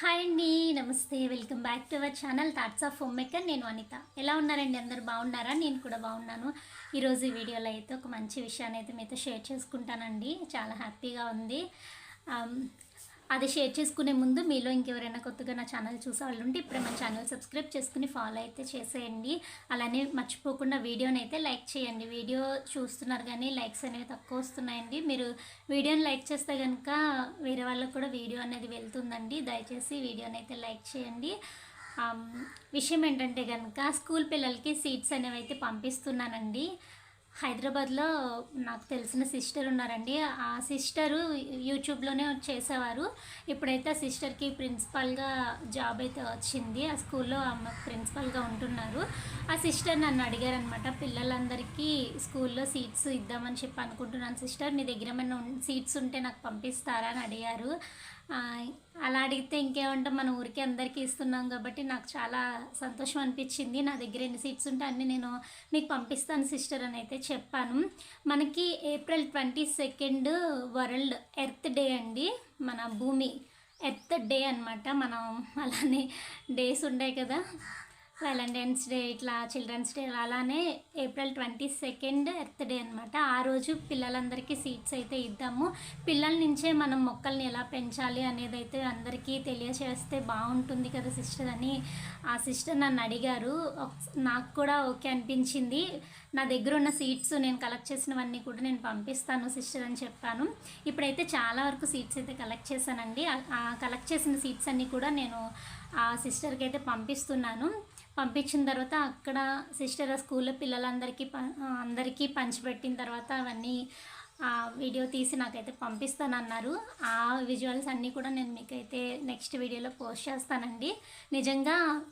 Hi అండి నమస్తే. Welcome back to our channel thoughts of homemaker నేను అనిత. ఎలా ఉన్నారండి? అందరు బాగున్నారా? నేను కూడా బాగున్నాను. ఈరోజు ఈ వీడియోలో అయితే ఒక మంచి విషయాన్ని అయితే మీతో షేర్ చేసుకుంటానండి. చాలా హ్యాపీగా ఉంది. అది షేర్ చేసుకునే ముందు మీలో ఇంకెవరైనా కొత్తగా నా ఛానల్ చూసే వాళ్ళు ఉంటే ఇప్పుడే మన ఛానల్ సబ్స్క్రైబ్ చేసుకుని ఫాలో అయితే చేసేయండి. అలానే మర్చిపోకుండా వీడియోని అయితే లైక్ చేయండి. వీడియో చూస్తున్నారు కానీ లైక్స్ అనేవి తక్కువ వస్తున్నాయండి. మీరు వీడియోని లైక్ చేస్తే కనుక వేరే వాళ్ళకు కూడా వీడియో అనేది వెళ్తుందండి. దయచేసి వీడియోని అయితే లైక్ చేయండి. విషయం ఏంటంటే కనుక స్కూల్ పిల్లలకి సీట్స్ అనేవి అయితే పంపిస్తున్నానండి. హైదరాబాద్లో నాకు తెలిసిన సిస్టర్ ఉన్నారండి. ఆ సిస్టరు యూట్యూబ్లోనే చేసేవారు. ఇప్పుడైతే ఆ సిస్టర్కి ప్రిన్సిపల్గా జాబ్ అయితే వచ్చింది. ఆ స్కూల్లో అమ్మ ప్రిన్సిపల్గా ఉంటున్నారు. ఆ సిస్టర్ నన్ను అడిగారనమాట పిల్లలందరికీ స్కూల్లో సీట్స్ ఇద్దామని చెప్పి అనుకుంటున్నాను సిస్టర్. మీ దగ్గర ఏమైనా సీట్స్ ఉంటే నాకు పంపిస్తారా? అని అడిగారు. అలా అడిగితే ఇంకేమంటే మన ఊరికి అందరికీ ఇస్తున్నాం కాబట్టి నాకు చాలా సంతోషం అనిపించింది. నా దగ్గర ఎన్ని సీట్స్ ఉంటే అన్ని నేను మీకు పంపిస్తాను సిస్టర్ అని అయితే చెప్పాను. మనకి April twenty second world earth day అండి. మన భూమి ఎర్త్ డే అన్నమాట. మనం అలానే డేస్ ఉండే కదా. వ్యాలంటైన్స్ డే ఇట్లా చిల్డ్రన్స్ డే అలానే April twenty second earth day అనమాట ఆ రోజు పిల్లలందరికీ సీట్స్ అయితే ఇద్దాము. పిల్లల నుంచే మనం మొక్కల్ని ఎలా పెంచాలి అనేది అయితే అందరికీ తెలియచేస్తే బాగుంటుంది కదా సిస్టర్ అని ఆ సిస్టర్ నన్ను అడిగారు. నాకు కూడా ఓకే అనిపించింది. నా దగ్గర ఉన్న సీట్స్ నేను కలెక్ట్ చేసినవన్నీ కూడా నేను పంపిస్తాను సిస్టర్ అని చెప్పాను. ఇప్పుడైతే చాలా వరకు సీట్స్ అయితే కలెక్ట్ చేశానండి. కలెక్ట్ చేసిన సీట్స్ అన్నీ కూడా నేను ఆ సిస్టర్కి అయితే పంపిస్తున్నాను. పంపించిన తర్వాత అక్కడ సిస్టర్ ఆ స్కూల్లో పిల్లలందరికీ ప- అందరికీ పంచిపెట్టిన తర్వాత అవన్నీ ఆ వీడియో తీసి నాకైతే పంపిస్తానన్నారు. ఆ విజువల్స్ అన్నీ కూడా నేను మీకైతే నెక్స్ట్ వీడియోలో పోస్ట్ చేస్తానండి. నిజంగా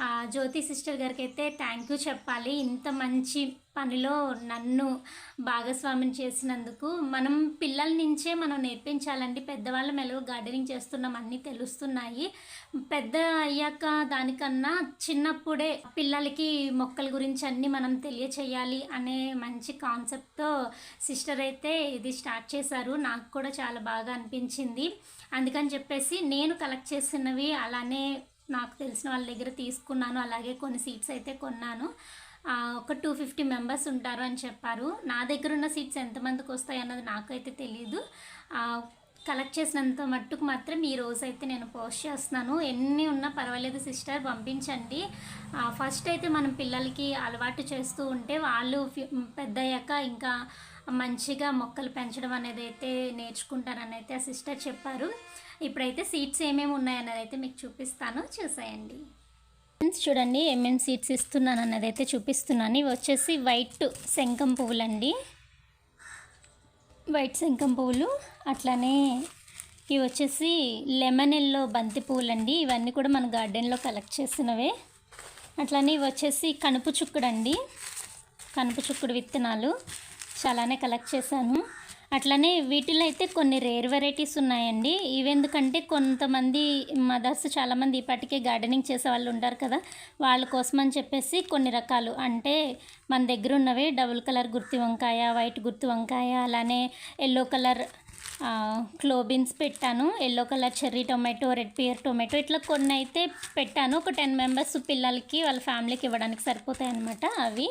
ఆ జ్యోతి సిస్టర్ గారికి అయితే థ్యాంక్ యూ చెప్పాలి. ఇంత మంచి పనిలో నన్ను భాగస్వామ్యం చేసినందుకు మనం పిల్లల నుంచే మనం నేర్పించాలండి. పెద్దవాళ్ళ మెలవు గార్డెనింగ్ చేస్తున్నాం అన్నీ తెలుస్తున్నాయి. పెద్ద అయ్యాక దానికన్నా చిన్నప్పుడే పిల్లలకి మొక్కల గురించి అన్నీ మనం తెలియచేయాలి అనే మంచి కాన్సెప్ట్తో సిస్టర్ అయితే ఇది స్టార్ట్ చేశారు. నాకు కూడా చాలా బాగా అనిపించింది. అందుకని చెప్పేసి నేను కలెక్ట్ చేసినవి అలానే నాకు తెలిసిన వాళ్ళ దగ్గర తీసుకున్నాను. అలాగే కొన్ని సీట్స్ అయితే కొన్నాను. ఒక టూ ఫిఫ్టీ మెంబర్స్ ఉంటారు అని చెప్పారు. నా దగ్గర ఉన్న సీట్స్ ఎంతమందికి వస్తాయి అన్నది నాకైతే తెలియదు కలెక్ట్ చేసినంత మట్టుకు మాత్రం ఈ రోజు అయితే నేను పోస్ట్ చేస్తున్నాను. ఎన్ని ఉన్నా పర్వాలేదు సిస్టర్ పంపించండి. ఫస్ట్ అయితే మనం పిల్లలకి అలవాటు చేస్తూ ఉంటే వాళ్ళు పెద్దయ్యాక పెద్ద అయ్యాక ఇంకా మంచిగా మొక్కలు పెంచడం అనేది అయితే నేర్చుకుంటారని అయితే ఆ సిస్టర్ చెప్పారు. ఇప్పుడైతే సీట్స్ ఏమేమి ఉన్నాయన్నది అయితే మీకు చూపిస్తాను. చూసేయండి. ఫ్రెండ్స్ చూడండి ఏమేమి సీట్స్ ఇస్తున్నాను అన్నది అయితే చూపిస్తున్నాను. ఇవి వచ్చేసి వైట్ శంఖం పువ్వులండి. వైట్ శంఖం పువ్వులు. అట్లానే ఇవి వచ్చేసి లెమన్ ఎల్లో బంతి పువ్వులండి. ఇవన్నీ కూడా మన గార్డెన్లో కలెక్ట్ చేసినవే అట్లానే ఇవి వచ్చేసి కనుపు చుక్కుడండి. కనుపు చుక్కుడు విత్తనాలు. చాలానే కలెక్ట్ చేశాను. అట్లనే వీటిలో అయితే కొన్ని రేర్ వెరైటీస్ ఉన్నాయండి. ఇవెందుకంటే కొంతమంది మదర్స్ చాలామంది ఇప్పటికే గార్డెనింగ్ చేసే వాళ్ళు ఉంటారు కదా. వాళ్ళ కోసం అని చెప్పేసి కొన్ని రకాలు. అంటే మన దగ్గర ఉన్నవి డబుల్ కలర్ గుర్తి వంకాయ వైట్ గుర్తి వంకాయ అలానే ఎల్లో కలర్ క్లోబిన్స్ పెట్టాను. Yellow colour cherry tomato red pear tomato ఇట్లా కొన్ని అయితే పెట్టాను. ఒక టెన్ మెంబర్స్ పిల్లలకి వాళ్ళ ఫ్యామిలీకి ఇవ్వడానికి సరిపోతాయి అన్నమాట అవి.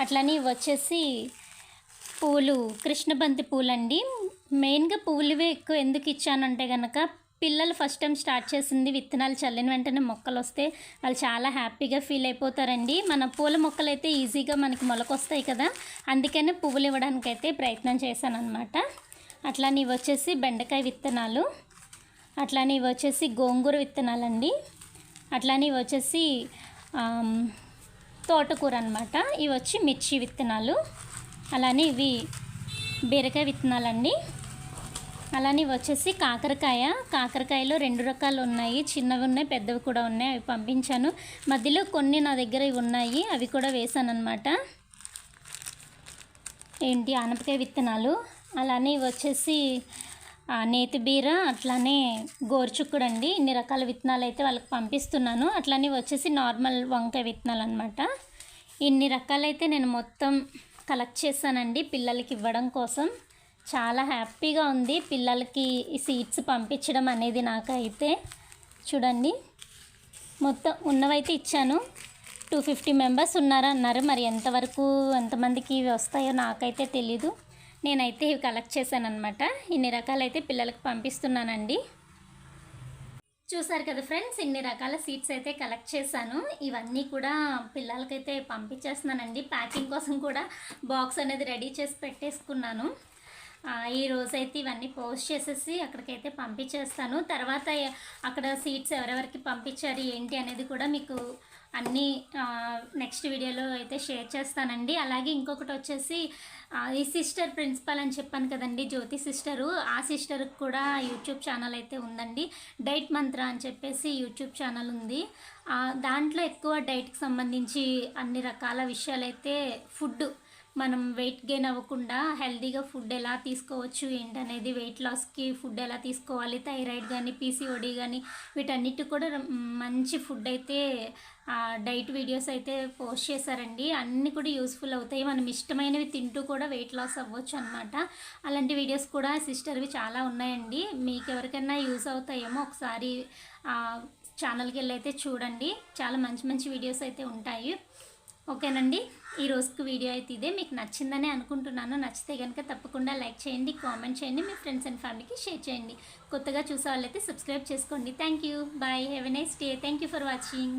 అట్లని వచ్చేసి పూలు కృష్ణబంతి పూలండి. మెయిన్గా పువ్వులువే ఎక్కువ ఎందుకు ఇచ్చానంటే కనుక పిల్లలు ఫస్ట్ టైం స్టార్ట్ చేసింది విత్తనాలు చల్లిన వెంటనే మొక్కలు వస్తే వాళ్ళు చాలా హ్యాపీగా ఫీల్ అయిపోతారండి. మన పూల మొక్కలు అయితే ఈజీగా మనకి మొలకొస్తాయి కదా. అందుకనే పువ్వులు ఇవ్వడానికి అయితే ప్రయత్నం చేశాను అనమాట అట్లానే ఇవి వచ్చేసి బెండకాయ విత్తనాలు. అట్లానే ఇవి వచ్చేసి గోంగూర విత్తనాలండి. అట్లానే ఇవి వచ్చేసి తోటకూర అనమాట ఇవి వచ్చి మిర్చి విత్తనాలు. అలానే ఇవి బీరకాయ విత్తనాలండి. అలానే వచ్చేసి కాకరకాయ. కాకరకాయలో రెండు రకాలు ఉన్నాయి. చిన్నవి ఉన్నాయి పెద్దవి కూడా ఉన్నాయి. అవి పంపించాను. మధ్యలో కొన్ని నా దగ్గర ఇవి ఉన్నాయి. అవి కూడా వేసాను అనమాట ఏంటి? ఆనపకాయ విత్తనాలు. అలానే వచ్చేసి నేతి బీర అట్లానే గోరుచుక్కుడు అండి ఇన్ని రకాల విత్తనాలు అయితే వాళ్ళకి పంపిస్తున్నాను. అట్లానే వచ్చేసి నార్మల్ వంకాయ విత్తనాలు అనమాట ఇన్ని రకాలైతే నేను మొత్తం కలెక్ట్ చేశానండి పిల్లలకి ఇవ్వడం కోసం. చాలా హ్యాపీగా ఉంది పిల్లలకి ఈ సీడ్స్ పంపించడం అనేది నాకైతే. చూడండి. మొత్తం ఉన్నవైతే ఇచ్చాను. టూ ఫిఫ్టీ మెంబర్స్ ఉన్నారన్నారు. మరి ఎంతవరకు ఎంతమందికి ఇవి వస్తాయో నాకైతే తెలీదు. నేనైతే ఇవి కలెక్ట్ చేశాను అనమాట ఇన్ని రకాలైతే పిల్లలకు పంపిస్తున్నానండి. చూసారు కదా ఫ్రెండ్స్ ఇన్ని రకాల సీట్స్ అయితే కలెక్ట్ చేశాను. ఇవన్నీ కూడా పిల్లలకైతే పంపించేస్తున్నానండి. ప్యాకింగ్ కోసం కూడా బాక్స్ అనేది రెడీ చేసి పెట్టేసుకున్నాను. ఈ రోజైతే ఇవన్నీ పోస్ట్ చేసేసి అక్కడికైతే పంపించేస్తాను. తర్వాత అక్కడ సీట్స్ ఎవరెవరికి పంపించారు ఏంటి అనేది కూడా మీకు అన్నీ నెక్స్ట్ వీడియోలో అయితే షేర్ చేస్తానండి. అలాగే ఇంకొకటి వచ్చేసి ఈ సిస్టర్ ప్రిన్సిపల్ అని చెప్పాను కదండి జ్యోతి సిస్టరు ఆ సిస్టర్కి కూడా యూట్యూబ్ ఛానల్ అయితే ఉందండి. డైట్ మంత్ర అని చెప్పేసి యూట్యూబ్ ఛానల్ ఉంది. దాంట్లో ఎక్కువ డైట్కి సంబంధించి అన్ని రకాల విషయాలైతే ఫుడ్ మనం వెయిట్ గెయిన్ అవ్వకుండా హెల్తీగా ఫుడ్ ఎలా తీసుకోవచ్చు ఏంటనేది వెయిట్ లాస్కి ఫుడ్ ఎలా తీసుకోవాలి థైరాయిడ్ కానీ పీసీఓడి కానీ వీటన్నిటి కూడా మంచి ఫుడ్ అయితే డైట్ వీడియోస్ అయితే పోస్ట్ చేశారండి. అన్నీ కూడా యూస్ఫుల్ అవుతాయి. మనం ఇష్టమైనవి తింటూ కూడా వెయిట్ లాస్ అవ్వచ్చు అనమాట అలాంటి వీడియోస్ కూడా సిస్టర్వి చాలా ఉన్నాయండి. మీకు ఎవరికైనా యూస్ అవుతాయేమో ఒకసారి ఛానల్కి వెళ్ళి అయితే చూడండి. చాలా మంచి మంచి వీడియోస్ అయితే ఉంటాయి. ఓకేనండి? ఈ రోజుకి వీడియో అయితే ఇదే. మీకు నచ్చిందని అనుకుంటున్నాను. నచ్చితే కనుక తప్పకుండా లైక్ చేయండి కామెంట్ చేయండి మీ ఫ్రెండ్స్ అండ్ ఫ్యామిలీకి షేర్ చేయండి. కొత్తగా చూసే వాళ్ళైతే సబ్స్క్రైబ్ చేసుకోండి. Thank you. Bye. Have a nice day. Thank you for watching.